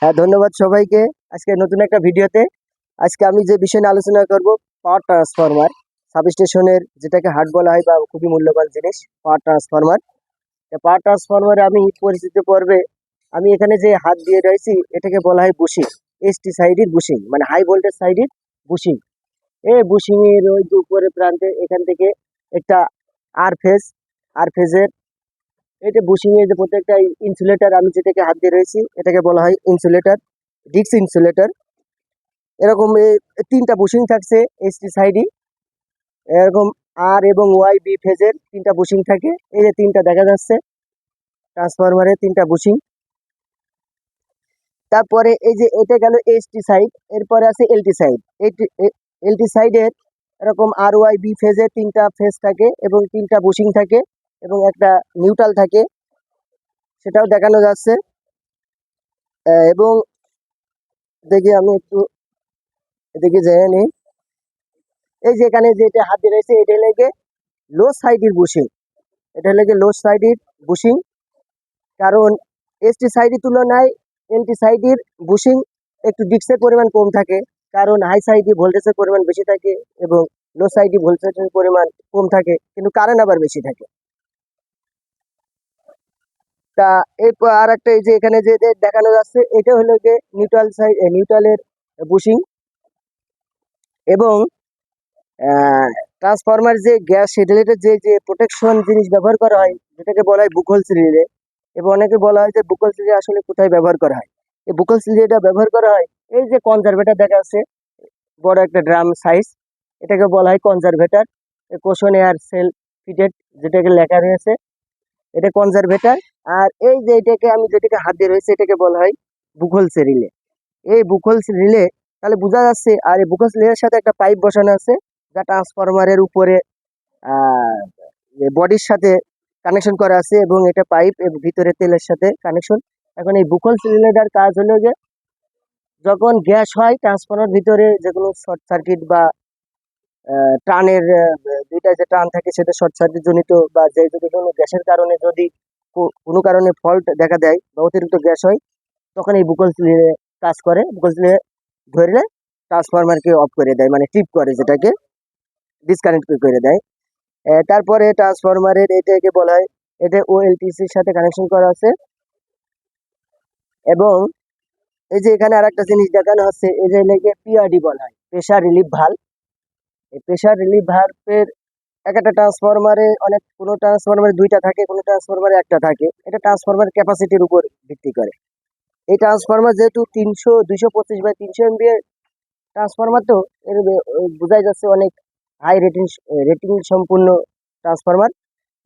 হ্যাঁ ধন্যবাদ সবাইকে আজকে নতুন একটা ভিডিওতে। আজকে আমি যে বিষয় নিয়ে আলোচনা করব, পাওয়ার ট্রান্সফরমার। সাবস্টেশনের যেটাকে হাট বলা হয় বা খুবই মূল্যবান জিনিস, পাওয়ার ট্রান্সফরমার। পাওয়ার ট্রান্সফরমারে আমি পরিচিত পর্বে আমি এখানে যে হাত দিয়ে রয়েছি, এটাকে বলা হয় বুশিং। এসটি সাইডের বুশিং মানে হাই ভোল্টেজ সাইডের বুশিং। এই বুশিং এর ওই উপরে প্রান্তে এখান থেকে একটা আর ফেজ আর ফেজের এটা বুশিং এর যে প্রত্যেকটা ইনসুলেটর আমি যেটাকে হাত দিয়ে রয়েছি, এটাকে বলা হয় ইনসুলেটর ডিক্স ইনসুলেটর এরকম তিনটা বুশিং থাকছে এসটি সাইডে এরকম আর এবং ওয়াই বি ফেজের তিনটা বুশিং থাকে। এই যে তিনটা দেখা যাচ্ছে ট্রান্সফরমারের তিনটা বুশিং তারপরে এই যে এটা গেল এসটি সাইড এরপরে আছে এলটি সাইড এলটি সাইডের এরকম আর ওয়াই বি ফেজের তিনটা ফেজ থাকে এবং তিনটা বুশিং থাকে। এবং একটা নিউট্রাল থাকে, সেটাও দেখানো যাচ্ছে। এবং দেখি আমি একটু এদিকে জেনে নিই এই যে এখানে যেটা হাত দিয়ে রয়েছে, এটা লেগে লো সাইডের বুশিং এটা লেগে লো সাইডের বুশিং কারণ এসটি সাইডের তুলনায় এলটি সাইডের বুশিং একটু ডিক্সের পরিমাণ কম থাকে। কারণ হাই সাইডে ভোল্টেজের পরিমাণ বেশি থাকে এবং লো সাইডে ভোল্টেজের পরিমাণ কম থাকে। কিন্তু কারেন্ট আবার বেশি থাকে। তা এরপর আর একটা এই যে এখানে যে দেখানো যাচ্ছে, এটা হলো যে নিউট্রাল সাইড নিউট্রালের বুশিং এবং ট্রান্সফরমার যে গ্যাস রিলেটেড যে যে প্রোটেকশন জিনিস ব্যবহার করা হয়, যেটাকে বলা হয় বুকল সিলিরে এবং অনেকে বলা হয় যে বুকল সিলি আসলে কোথায় ব্যবহার করা হয়? এই বুকল সিলিটা ব্যবহার করা হয়, এই যে কনজারভেটার দেখা যাচ্ছে, বড় একটা ড্রাম সাইজ এটাকে বলা হয় conservator cushion air cell fitted যেটাকে লেখা রয়েছে। এটা কনজারভেটার আর এই যে এটাকে আমি যেটাকে হাত দিয়ে রয়েছে, এটাকে বলা হয় বুকলস রিলে। এই বুকলস রিলে, তাহলে বোঝা যাচ্ছে, আর এই বুকলস রিলের সাথে একটা পাইপ বসানো আছে, যা ট্রান্সফরমারের উপরে বডির সাথে কানেকশন করা আছে এবং এটা পাইপ ভিতরে তেলের সাথে কানেকশন এখন এই বুকলস রিলেটার কাজ হলো যে, যখন গ্যাস হয় ট্রান্সফরমার ভিতরে যে কোনো শর্ট সার্কিট বা টানের দুইটা যে টান থাকে সেটা শর্ট সার্কিট জনিত বা যে যদি কোনো গ্যাসের কারণে যদি কোনো কারণে ফল্ট দেখা দেয় বা অতিরিক্ত গ্যাস হয়, তখন এই বুকল সিলিয়ে কাজ করে। বুকল সিলিয়ে ধরলে ট্রান্সফরমারকে অফ করে দেয় মানে টিপ করে যেটাকে ডিসকানেক্ট করে দেয়। তারপরে ট্রান্সফরমারের এটাকে বলা হয়, এটা ও ওএলটিসির সাথে কানেকশন করা আছে। এবং এই যে এখানে আর একটা জিনিস দেখানো হচ্ছে এই যে লেগে পিআরডি বলা হয় প্রেশার রিলিফ ভালো এই প্রেশার রিলিফ ভাল্বের এক একটা ট্রান্সফরমারে অনেক, কোনো ট্রান্সফরমারে দুইটা থাকে, কোনো ট্রান্সফরমারে একটা থাকে। এটা ট্রান্সফরমার ক্যাপাসিটির উপর ভিত্তি করে। এই ট্রান্সফরমার যেহেতু তিনশো, দুইশো পঁচিশ বাই তিনশো এমবি ট্রান্সফরমার তো, এর বোঝাই যাচ্ছে অনেক হাই রেটিং রেটিং সম্পূর্ণ ট্রান্সফরমার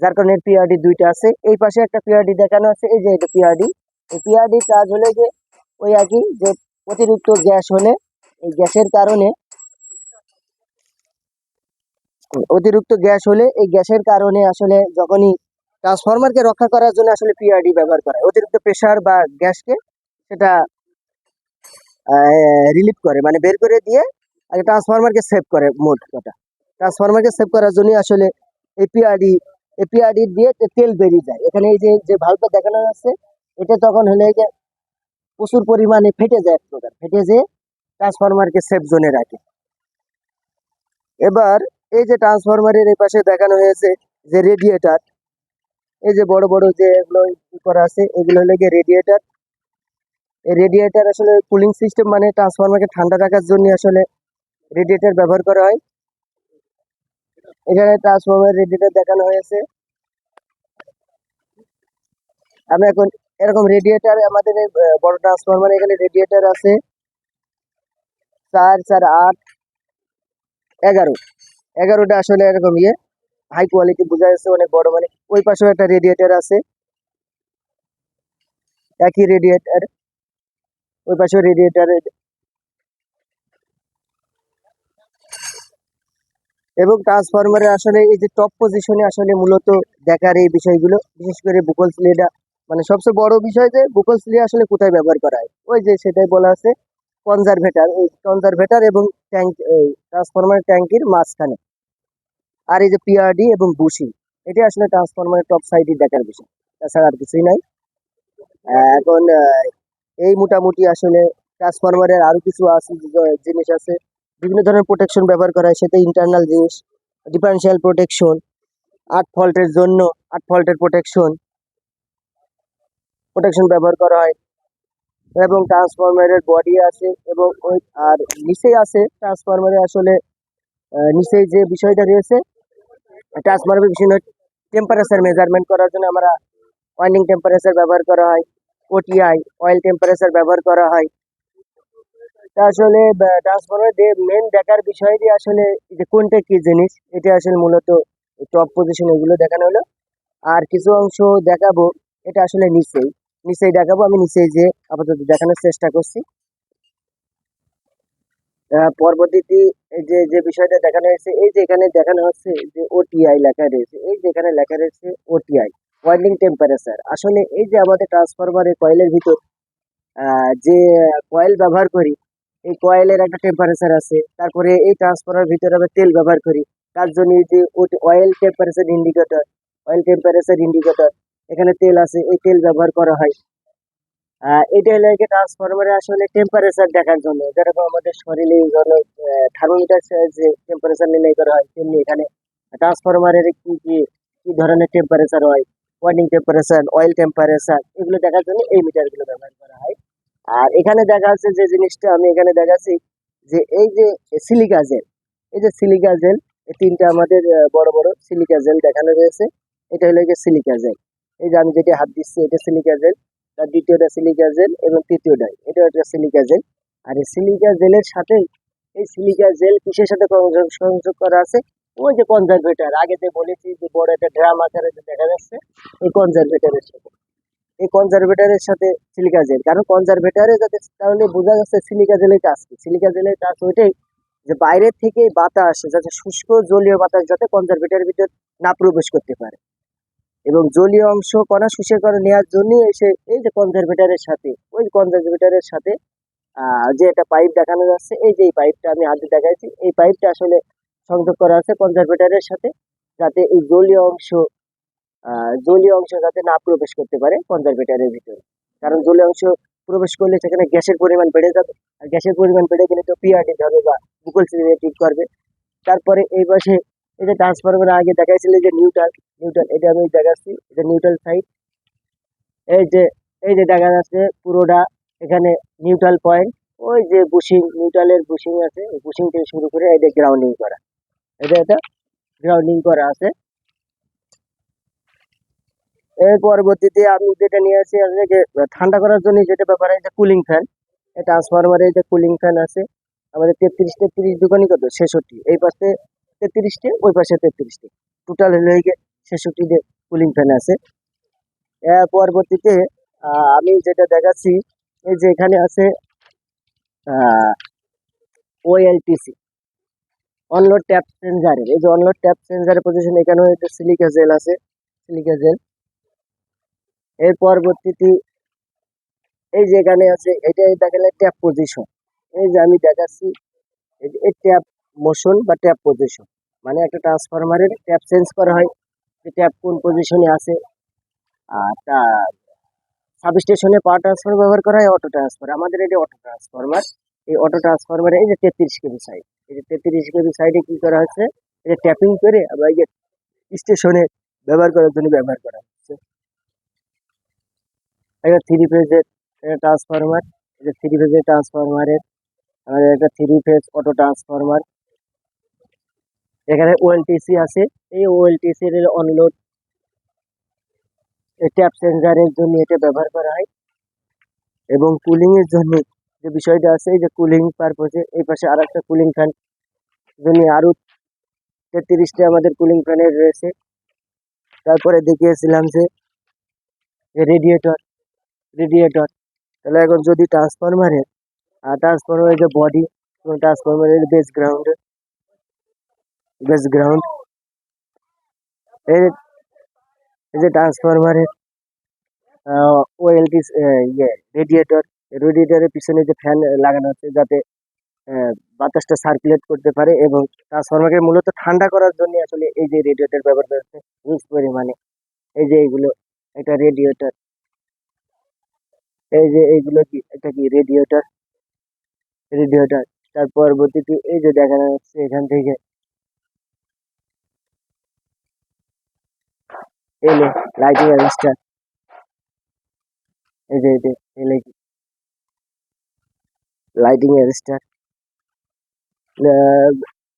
যার কারণে পিআরডি দুইটা আছে। এই পাশে একটা পিআরডি দেখানো আছে, এই যে এটা পিআরডি এই পিআরডি কাজ হলে যে ওই একই যে অতিরিক্ত গ্যাস হলে, এই গ্যাসের কারণে অতিরিক্ত গ্যাস হলে এই গ্যাসের কারণে আসলে যখনই ট্রান্সফরমারকে রক্ষা করার জন্য আসলে পিআরডি ব্যবহার করা অতিরিক্ত প্রেশার বা গ্যাসকে সেটা রিলিফ করে মানে বের করে দিয়ে আগে ট্রান্সফরমারকে সেভ করে মোট কথা ট্রান্সফরমারকে সেভ করার জন্য আসলে এপিআরডি এপিআরডি দিয়ে তেল বেরিয়ে যায়। এখানে এই যে যে দেখানো যাচ্ছে এটা তখন হলে যে প্রচুর পরিমাণে ফেটে যায় এক প্রকার। ফেটে যেয়ে ট্রান্সফরমারকে সেফ জোনে রাখে। এবার এই যে ট্রান্সফরমারের এই পাশে দেখানো হয়েছে যে রেডিয়েটার এই যে বড় বড় যে এগুলো করা আছে, এগুলো হলো গিয়ে রেডিয়েটার এই রেডিয়েটার আসলে কুলিং সিস্টেম মানে ট্রান্সফরমারকে ঠান্ডা রাখার জন্য আসলে রেডিয়েটার ব্যবহার করা হয়। এখানে ট্রান্সফরমার রেডিয়েটার দেখানো হয়েছে। আমি এখন এরকম রেডিয়েটার আমাদের বড় ট্রান্সফরমার এখানে রেডিয়েটার আছে। চার চার, আট, এগারো। এগারোটা আসলে এরকম ইয়ে হাই কোয়ালিটি বোঝা যাচ্ছে, অনেক বড় মানে ওই পাশেও একটা রেডিয়েটার আছে। একই রেডিয়েটার ওই পাশেও রেডিয়েটার এবং ট্রান্সফরমারে আসলে এই যে টপ পজিশনে আসলে মূলত দেখার এই বিষয়গুলো, বিশেষ করে বুকল স্লিটা মানে সবচেয়ে বড় বিষয় যে বুকল স্লি আসলে কোথায় ব্যবহার করা হয়? ওই যে সেটাই বলা আছে কনজারভেটার ওই কনজারভেটার এবং ট্যাঙ্ক ট্রান্সফরমার ট্যাঙ্কির মাঝখানে। আর এই যে পিআরডি এবং বুশি এটি আসলে ট্রান্সফরমারের টপ সাইডে দেখার বিষয়। তাছাড়া আর কিছুই নাই। এখন এই মোটামুটি আসলে ট্রান্সফরমারের আরও কিছু আছে জিনিস আছে। বিভিন্ন ধরনের প্রোটেকশন ব্যবহার করা হয়, সেটা ইন্টারনাল জিনিস ডিফারেন্সিয়াল প্রোটেকশন আট ফল্টের জন্য আট ফল্টের প্রোটেকশন প্রোটেকশন ব্যবহার করা হয়। এবং ট্রান্সফরমারের বডি আছে এবং ওই, আর নিচেই আছে ট্রান্সফরমারে আসলে নিচেই যে বিষয়টা রয়েছে ট্রান্সফরমারের বিষয় টেম্পারেচার মেজারমেন্ট করার জন্য আমরা ওয়াইন্ডিং টেম্পারেচার ব্যবহার করা হয় ওটিআই অয়েল টেম্পারেচার ব্যবহার করা হয়। তা আসলে ট্রান্সফরমার মেন দেখার বিষয়টি আসলে যে কোনটা কি জিনিস, এটা আসলে মূলত টপ পজিশন এগুলো দেখানো হলো। আর কিছু অংশ দেখাবো, এটা আসলে নিচেই। নিচেই দেখাবো, আমি নিচেই যে আপাতত দেখানোর চেষ্টা করছি। পরবর্তীতে যে যে বিষয়টা দেখানো হয়েছে, এই যে এখানে দেখানো হচ্ছে যে ওটিআই লেখা রয়েছে, এই যে এখানে লেখা রয়েছে ওটিআই ওয়াইন্ডিং টেম্পারেচার আসলে এই যে আমাদের ট্রান্সফরমারের কয়েলের ভিতর যে কয়েল ব্যবহার করি, এই কয়েলের একটা টেম্পারেচার আছে, তারপরে এই ট্রান্সফরমার ভিতরে আমরা তেল ব্যবহার করি, তার জন্য যে oil temperature indicator oil temperature indicator এখানে তেল আছে, এই তেল ব্যবহার করা হয়। এটা হলো যে ট্রান্সফরমারে আসলে টেম্পারেচার দেখার জন্য। যেরকম আমাদের শরীরে থার্মোমিটার যে টেম্পারেচার নির্ণয় করা হয়, তেমনি এখানে ট্রান্সফরমারের কি কি কি ধরনের টেম্পারেচার হয় ওয়ার্নিং টেম্পারেচার অয়েল টেম্পারেচার এগুলো দেখার জন্য এই মিটারগুলো ব্যবহার করা হয়। আর এখানে দেখা যাচ্ছে যে জিনিসটা, আমি এখানে দেখাচ্ছি যে এই যে সিলিকা জেল এই যে সিলিকা জেল এই তিনটা আমাদের বড় বড় সিলিকা জেল দেখানো রয়েছে। এটা হলো যে সিলিকা জেল এই যে আমি যেটা হাত দিচ্ছি, এটা সিলিকা জেল দ্বিতীয়টা সিলিকা জেল এবং তৃতীয়টা এটা একটা সিলিকা জেল আর এই সিলিকা জেলের সাথে, এই সিলিকা জেল কিসের সাথে সংযোগ করা আছে? ওই যে কনজারভেটর আগে যে বলেছি যে বড় একটা ড্রাম আকারে যে দেখা যাচ্ছে, এই কনজারভেটরের সাথে। এই কনজারভেটরের সাথে সিলিকা জেল কারণ কনজারভেটারে যাতে, তাহলে বোঝা যাচ্ছে সিলিকা জেলের কাজ কি? সিলিকা জেলের কাজ ওইটাই যে বাইরের থেকে বাতাস, যাতে শুষ্ক জলীয় বাতাস যাতে কনজারভেটারের ভিতর না প্রবেশ করতে পারে। এবং জলীয় অংশ কণা শুষে করে নেওয়ার জন্য এসে এই যে কনজারভেটরের সাথে, ওই কনজারভেটরের সাথে যে একটা পাইপ দেখানো যাচ্ছে, এই যে এই পাইপটা আমি হাতে দেখাইছি, এই পাইপটা আসলে সংযোগ করা আছে কনজারভেটরের সাথে, যাতে এই জলীয় অংশ জলীয় অংশ যাতে না প্রবেশ করতে পারে কনজারভেটরের ভিতরে। কারণ জলীয় অংশ প্রবেশ করলে সেখানে গ্যাসের পরিমাণ বেড়ে যাবে, আর গ্যাসের পরিমাণ বেড়ে গেলে তো পিআরডি ধরবে বা সিলেটিভ করবে। তারপরে এই পাশে যে ট্রান্সফরমার আগে দেখাইছিল যে নিউট্রাল নিউট্রাল, এটা আমি দেখাচ্ছি, এটা নিউট্রাল সাইড। এই যে এই যে দেখা যাচ্ছে পুরোটা এখানে নিউট্রাল পয়েন্ট, ওই যে বুশিং, নিউট্রালের বুশিং আছে বুশিং থেকে শুরু করে এটা গ্রাউন্ডিং করা। এটা এটা গ্রাউন্ডিং করা আছে। এর পরবর্তীতে আমি যেটা নিয়ে আসি যে, ঠান্ডা করার জন্য যেটা ব্যাপার যে কুলিং ফ্যান ট্রান্সফরমারে যে কুলিং ফ্যান আছে, আমাদের তেত্রিশ তেত্রিশ দোকানই কত? ছেষট্টি। এই পাশে তেত্রিশটি, ওই পাশে তেত্রিশটি। টোটাল হলে গিয়ে ছেষট্টিতে কুলিং ফ্যান আছে। এর পরবর্তীতে আমি যেটা দেখাচ্ছি, এই যে এখানে আছে ওএলটিসি অনলোড ট্যাপ সেন্সারের এই যে অনলোড ট্যাপ সেন্সারের পজিশন এখানেও একটা সিলিকা জেল আছে সিলিকা জেল এর পরবর্তীতে, এই যে এখানে আছে এটা দেখালে ট্যাপ পজিশন এই যে আমি দেখাচ্ছি, এই ট্যাপ মোশন বা ট্যাপ পজিশন মানে একটা ট্রান্সফরমারের ট্যাপ চেঞ্জ করা হয়, যে ট্যাপ কোন পজিশনে আছে। আর তা সাবস্টেশনে পাওয়ার ট্রান্সফার ব্যবহার করা হয় অটো ট্রান্সফার আমাদের এটা অটো ট্রান্সফরমার এই অটো ট্রান্সফরমারে এই যে তেত্রিশ কেবি সাইড এই যে তেত্রিশ কেবি সাইডে কি করা হচ্ছে যে ট্যাপিং করে আবার এই যে স্টেশনে ব্যবহার করার জন্য ব্যবহার করা হচ্ছে। এটা থ্রি ফেজের ট্রান্সফরমার এটা থ্রি ফেজের ট্রান্সফরমারের আমাদের একটা থ্রি ফেজ অটো ট্রান্সফরমার এখানে ওএলটিসি আছে। এই ওএলটিসি এর অনলোড ট্যাপ সেন্সারের জন্য এটা ব্যবহার করা হয়। এবং কুলিং এর জন্য যে বিষয়টা আছে, এই যে কুলিং পারপোজে এই পাশে আর একটা কুলিং ফ্যান জন্য আরও তেত্রিশটা আমাদের কুলিং ফ্যানের রয়েছে। তারপরে দেখিয়েছিলাম যে রেডিয়েটর রেডিয়েটর তাহলে এখন যদি ট্রান্সফরমারের আর ট্রান্সফরমারের যে বডি ট্রান্সফরমারের বেস গ্রাউন্ড বেস গ্রাউন্ড এই যে ট্রান্সফরমারের ওএলটি ইয়ে রেডিয়েটর রেডিয়েটরের পিছনে যে ফ্যান লাগানো আছে যাতে বাতাসটা সার্কুলেট করতে পারে এবং ট্রান্সফরমারকে মূলত ঠান্ডা করার জন্য আসলে এই যে রেডিয়েটর ব্যবহার করা হচ্ছে হিউজ পরিমাণে। এই যে এইগুলো, এটা রেডিয়েটর এই যে এইগুলো কি, এটা কি রেডিয়েটর রেডিয়েটর তার পরবর্তীতে এই যে দেখা যাচ্ছে এখান থেকে। এলো লাইটিং অ্যারেস্টার এই যে এলে কি লাইটিং অ্যারেস্টার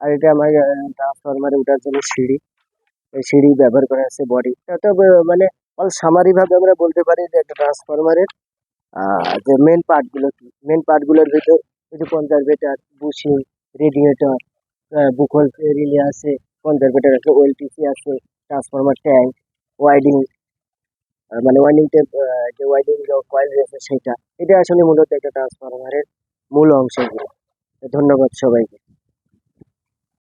আর এটা আমার ট্রান্সফরমারে ওঠার জন্য সিঁড়ি এই সিঁড়ি ব্যবহার করা আছে বডি তো মানে অল সামারি ভাবে আমরা বলতে পারি যে একটা ট্রান্সফরমারের যে মেন পার্টগুলো কি মেন পার্টগুলোর ভিতর এই যে conservator bushing radiator Buchholz relay আছে কনজারভেটার আছে ওএলটিসি আছে ট্রান্সফরমার ট্যাঙ্ক ওয়াইডিং মানে ওয়াইডিং টেপ যে ওয়াইডিং যে কয়েল রয়েছে সেটা এটা আসলে মূলত একটা ট্রান্সফরমারের মূল অংশগুলো ধন্যবাদ সবাইকে।